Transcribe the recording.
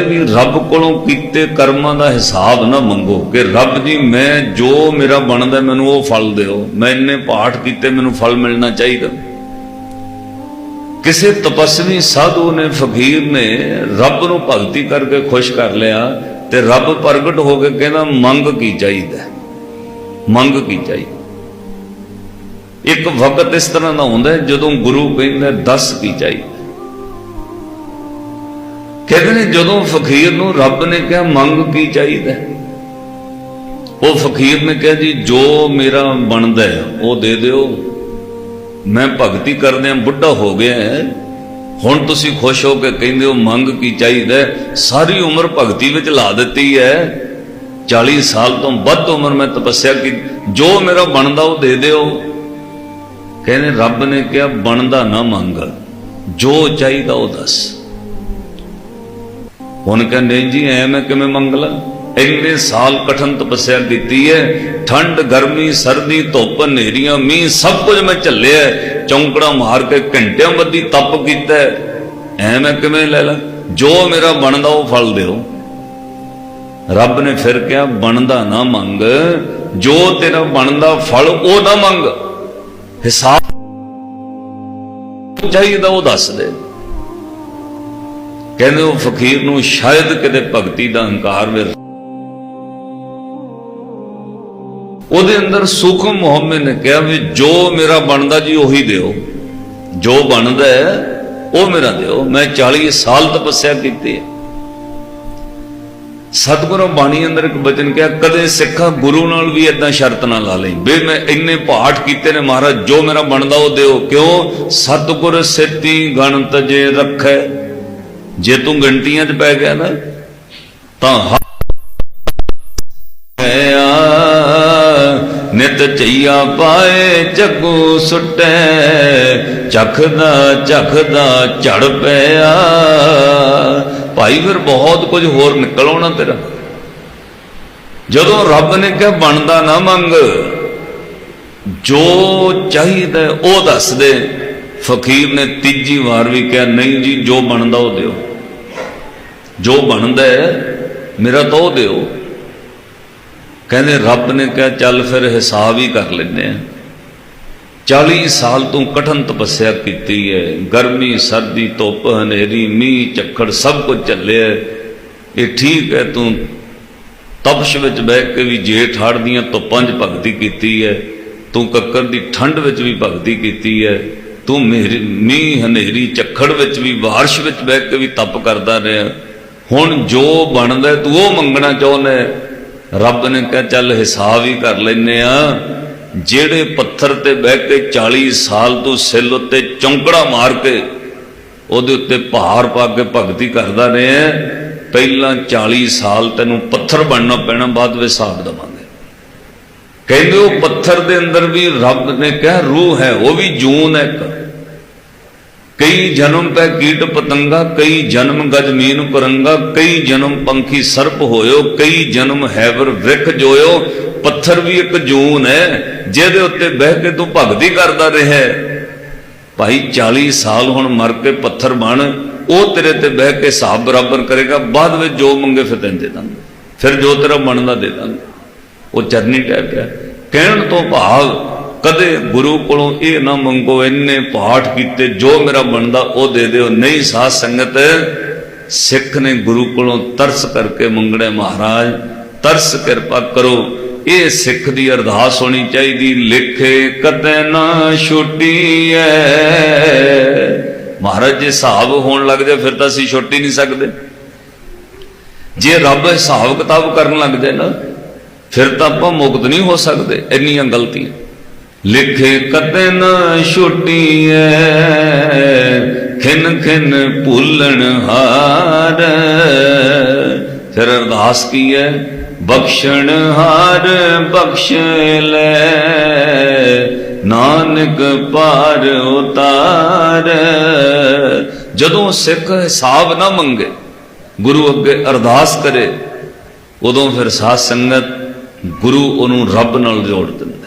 ਵੀ ਰੱਬ ਕੋਲੋਂ ਕੀਤੇ ਕਰਮਾਂ ਦਾ ਹਿਸਾਬ ਨਾ ਮੰਗੋ ਕਿ ਰੱਬ ਜੀ, ਮੈਂ ਜੋ ਮੇਰਾ ਬਣਦਾ ਮੈਨੂੰ ਉਹ ਫਲ ਦਿਓ। ਮੈਂ ਇੰਨੇ ਪਾਠ ਕੀਤੇ, ਮੈਨੂੰ ਫਲ ਮਿਲਣਾ ਚਾਹੀਦਾ। ਕਿਸੇ ਤਪਸਵੀ ਸਾਧੂ ਨੇ, ਫਕੀਰ ਨੇ ਰੱਬ ਨੂੰ ਭਗਤੀ ਕਰਕੇ ਖੁਸ਼ ਕਰ ਲਿਆ ਤੇ ਰੱਬ ਪ੍ਰਗਟ ਹੋ ਕੇ ਕਹਿੰਦਾ, ਮੰਗ ਕੀ ਚਾਹੀਦਾ ਮੰਗ ਕੀ ਚਾਹੀਦਾ? ਇੱਕ ਵਕਤ ਇਸ ਤਰ੍ਹਾਂ ਦਾ ਹੁੰਦਾ ਜਦੋਂ ਗੁਰੂ ਕਹਿੰਦਾ, ਦੱਸ ਕੀ ਚਾਹੀਦਾ ਕਹਿੰਦੇ ਨੇ ਜਦੋਂ ਫਕੀਰ ਨੂੰ ਰੱਬ ਨੇ ਕਿਹਾ, ਮੰਗ ਕੀ ਚਾਹੀਦਾ? ਉਹ ਫਕੀਰ ਨੇ ਕਿਹਾ, ਜੀ, ਜੋ ਮੇਰਾ ਬਣਦਾ ਹੈ, ਉਹ ਦੇ ਦਿਓ। ਮੈਂ ਭਗਤੀ ਕਰਦਿਆਂ ਬੁੱਢਾ ਹੋ ਗਿਆ ਹੁਣ ਤੁਸੀਂ ਖੁਸ਼ ਹੋ ਕੇ ਕਹਿੰਦੇ ਹੋ, ਮੰਗ ਕੀ ਚਾਹੀਦਾ ਸਾਰੀ ਉਮਰ ਭਗਤੀ ਵਿੱਚ ਲਾ ਦਿੱਤੀ ਹੈ। 40 ਸਾਲ ਤੋਂ ਵੱਧ ਉਮਰ ਮੈਂ ਤਪੱਸਿਆ ਕੀ, ਜੋ ਮੇਰਾ ਬਣਦਾ, ਉਹ ਦੇ ਦਿਓ। ਕਹਿੰਦੇ ਰੱਬ ਨੇ ਕਿਹਾ, ਬਣਦਾ ਨਾ ਮੰਗ। ਜੋ ਚਾਹੀਦਾ, ਉਹ ਦੱਸ। ਹੁਣ ਕਹਿੰਦੇ ਜੀ, ਐ ਮੈਂ ਕਿਵੇਂ ਮੰਗਲਾ? ਇੰਨੇ ਸਾਲ ਕਠਨ ਤਪੱਸਿਆ ਕੀਤੀ ਹੈ ਠੰਡ, ਗਰਮੀ, ਸਰਦੀ, ਧੁੱਪ, ਹਨੇਰੀਆਂ, ਮੀਂਹ, ਸਭ ਕੁਝ ਮੈਂ ਝੱਲਿਆ ਹੈ। ਚੌਂਕੜਾ ਮਾਰ ਕੇ ਘੰਟਿਆਂ ਬੱਧੀ ਤਪ ਕੀਤਾ ਹੈ। ਐ ਮੈਂ ਕਿਵੇਂ ਲੈ ਲਾਂ? ਜੋ ਮੇਰਾ ਬਣਦਾ ਉਹ ਫਲ ਦਿਓ। ਰੱਬ ਨੇ ਫਿਰ ਕਿਹਾ, ਬਣਦਾ ਨਾ ਮੰਗ। ਜੋ ਤੇਰਾ ਬਣਦਾ ਫਲ, ਉਹ ਨਾ ਮੰਗ। ਹਿਸਾਬ ਚਾਹੀਦਾ ਉਹ ਦੱਸ ਦੇ। ਕਹਿੰਦੇ ਉਹ ਫਕੀਰ ਨੂੰ ਸ਼ਾਇਦ ਕਿਤੇ ਭਗਤੀ ਦਾ ਹੰਕਾਰ ਵੇ ਉਹਦੇ ਅੰਦਰ ਸੁਖਮ ਮੁਹੰਮਦ ਨੇ ਕਿਹਾ ਵੀ ਜੋ ਮੇਰਾ ਬਣਦਾ ਜੀ ਉਹੀ ਦਿਓ। ਜੋ ਬਣਦਾ ਹੈ, ਉਹ ਮੇਰਾ ਦਿਓ। ਮੈਂ 40 ਸਾਲ ਤਪੱਸਿਆ ਕੀਤੀ ਹੈ। ਸਤਿਗੁਰੂ ਬਾਣੀ ਅੰਦਰ ਇੱਕ ਬਚਨ ਕਿਹਾ, ਕਦੇ ਸਿੱਖਾ ਗੁਰੂ ਨਾਲ ਵੀ ਇਦਾਂ ਸ਼ਰਤ ਨਾ ਲਾ ਲਈ। ਬੇ ਮੈਂ ਇੰਨੇ ਪਾਠ ਕੀਤੇ ਨੇ ਮਹਾਰਾਜ, ਜੋ ਮੇਰਾ ਬਣਦਾ ਉਹ ਦਿਓ। ਕਿਉਂ? ਸਤਿਗੁਰ ਸੇਤੀ ਗਣਤ ਜੇ ਰੱਖੈ। ਜੇ ਤੂੰ ਗੰਟੀਆਂ 'ਚ ਪੈ ਗਿਆ ਨਾ, ਤਾਂ ਆ। ਨਿਤ ਚਈਆ ਪਾਏ, ਜੱਗੂ ਸੁਟੈ। ਚਖਦਾ ਚਖਦਾ, ਝੜ ਪਿਆ। ਭਾਈ ਫਿਰ ਬਹੁਤ ਕੁਝ ਹੋਰ ਨਿਕਲ ਆਉਣਾ ਤੇਰਾ। ਜਦੋਂ ਰੱਬ ਨੇ ਕਿਹਾ, ਬਣਦਾ ਨਾ ਮੰਗ, ਜੋ ਚਾਹੀਦਾ ਉਹ ਦੱਸ ਦੇ। ਫਕੀਰ ਨੇ ਤੀਜੀ ਵਾਰ ਵੀ ਕਿਹਾ, ਨਹੀਂ ਜੀ, ਜੋ ਬਣਦਾ ਉਹ ਦਿਓ। ਜੋ ਬਣਦਾ ਹੈ, ਮੇਰਾ ਤਾਂ ਉਹ ਦਿਓ। ਕਹਿੰਦੇ ਰੱਬ ਨੇ ਕਿਹਾ, ਚੱਲ ਫਿਰ ਹਿਸਾਬ ਹੀ ਕਰ ਲੈਂਦੇ ਆ। 40 ਸਾਲ ਤੋਂ ਕਠਨ ਤਪੱਸਿਆ ਕੀਤੀ ਹੈ। ਗਰਮੀ, ਸਰਦੀ, ਧੁੱਪ, ਹਨੇਰੀ, ਮੀਂਹ, ਝੱਖੜ ਸਭ ਕੁਝ ਚੱਲਿਆ ਇਹ ਠੀਕ ਹੈ, ਤੂੰ ਤਪਸ਼ ਵਿੱਚ ਬਹਿ ਕੇ ਵੀ ਜੇਠ ਹੜ ਦੀਆਂ ਧੁੱਪਾਂ 'ਚ ਭਗਤੀ ਕੀਤੀ ਹੈ। ਤੂੰ ਕੱਕਰ ਦੀ ਠੰਡ ਵਿੱਚ ਵੀ ਭਗਤੀ ਕੀਤੀ ਹੈ। ਤੂੰ ਮੇਰੀ- ਮੀਂਹ, ਹਨੇਰੀ, ਝੱਖੜ ਵਿੱਚ ਵੀ, ਬਾਰਿਸ਼ ਵਿੱਚ ਬਹਿ ਕੇ ਵੀ ਤਪ ਕਰਦਾ ਰਿਹਾ। ਹੁਣ ਜੋ ਬਣਦਾ ਤੂੰ ਉਹ ਮੰਗਣਾ ਚਾਹੁੰਦਾ ਰੱਬ ਨੇ ਕਿਹਾ, ਚੱਲ ਹਿਸਾਬ ਹੀ ਕਰ ਲੈਨੇ ਆ। ਜਿਹੜੇ ਪੱਥਰ ਤੇ ਬਹਿ ਕੇ 40 ਸਾਲ ਤੋਂ ਸਿੱਲ ਉੱਤੇ ਚੌਂਕੜਾ ਮਾਰ ਕੇ ਉਹਦੇ ਉੱਤੇ ਭਾਰ ਪਾ ਕੇ ਭਗਤੀ ਕਰਦਾ ਰਿਹਾ ਪਹਿਲਾਂ 40 ਸਾਲ ਤੈਨੂੰ ਪੱਥਰ ਬਣਨਾ ਪੈਣਾ, ਬਾਅਦ ਵਿੱਚ ਹਿਸਾਬ ਦਵਾਂਗੇ। ਕਹਿੰਦੇ ਉਹ ਪੱਥਰ ਦੇ ਅੰਦਰ ਵੀ ਰੱਬ ਨੇ ਕਿਹਾ, ਰੂਹ ਹੈ, ਉਹ ਵੀ ਜੂਨ ਹੈ ਇੱਕ। ਕਈ ਜਨਮ ਪੈ ਕੀਟ ਪਤੰਗਾ, ਕਈ ਜਨਮ ਗਜ ਮੀਨ ਕੁਰੰਗਾ, ਕਈ ਜਨਮ ਪੰਖੀ ਸਰਪ ਹੋਇਓ, ਕਈ ਜਨਮ ਹੈਵਰ ਵਿਖ ਜੋਇਓ, ਪੱਥਰ ਵੀ ਇੱਕ ਜੂਨ ਹੈ, ਜਿਹਦੇ ਉੱਤੇ ਬਹਿ ਕੇ ਤੂੰ ਭਗਤੀ ਕਰਦਾ ਰਿਹਾ ਭਾਈ 40 ਸਾਲ ਹੁਣ ਮਰ ਕੇ ਪੱਥਰ ਬਣ, ਉਹ ਤੇਰੇ ਤੇ ਬਹਿ ਕੇ ਹਿਸਾਬ ਬਰਾਬਰ ਕਰੇਗਾ, ਬਾਅਦ ਵਿੱਚ ਜੋ ਮੰਗੇ ਫਿਰ ਤੈਨੂੰ ਦੇ ਦਾਂਗੇ। ਫਿਰ ਜੋ ਤੇਰਾ ਬਣਦਾ ਦੇ ਦਾਂਗੇ। ਉਹ ਚਰਨੀ ਟੈਪ ਹੈ ਕਹਿਣ ਤੋਂ ਭਾਵ ਕਦੇ ਗੁਰੂ ਕੋਲੋਂ ਇਹ ਨਾ ਮੰਗੋ, ਇੰਨੇ ਪਾਠ ਕੀਤੇ, ਜੋ ਮੇਰਾ ਬਣਦਾ ਉਹ ਦੇ ਦਿਓ। ਨਹੀਂ ਸਾਧ ਸੰਗਤ, ਸਿੱਖ ਨੇ ਗੁਰੂ ਕੋਲੋਂ ਤਰਸ ਕਰਕੇ ਮੰਗਣੇ ਮਹਾਰਾਜ, ਤਰਸ ਕਿਰਪਾ ਕਰੋ। ਇਹ ਸਿੱਖ ਦੀ ਅਰਦਾਸ ਹੋਣੀ ਚਾਹੀਦੀ, ਲਿਖੇ ਕਦੇ ਨਾ ਛੁੱਟੀ ਐ ਮਹਾਰਾਜ, ਜੇ ਹਿਸਾਬ ਹੋਣ ਲੱਗ ਜਾਏ, ਫਿਰ ਤਾਂ ਅਸੀਂ ਛੁੱਟ ਨਹੀਂ ਸਕਦੇ। ਜੇ ਰੱਬ ਹਿਸਾਬ ਕਿਤਾਬ ਕਰਨ ਲੱਗ ਜਾਏ ਨਾ, ਫਿਰ ਤਾਂ ਆਪਾਂ ਮੁਕਤ ਨਹੀਂ ਹੋ ਸਕਦੇ, ਇੰਨੀਆਂ ਗਲਤੀਆਂ। ਲਿਖੇ ਕਦੇ ਨਾ ਛੁੱਟੀਐ, ਖਿਨ ਖਿਨ ਭੁੱਲਣ ਹਾਰ। ਫਿਰ ਅਰਦਾਸ ਕੀ ਹੈ ਬਖਸ਼ਣ ਹਾਰ, ਬਖਸ਼ ਲੈ। ਨਾਨਕ ਪਾਰ ਉਤਾਰ। ਜਦੋਂ ਸਿੱਖ ਹਿਸਾਬ ਨਾ ਮੰਗੇ, ਗੁਰੂ ਅੱਗੇ ਅਰਦਾਸ ਕਰੇ, ਉਦੋਂ ਫਿਰ ਸਾਧ ਸੰਗਤ ਗੁਰੂ ਉਹਨੂੰ ਰੱਬ ਨਾਲ ਜੋੜ ਦਿੰਦਾ।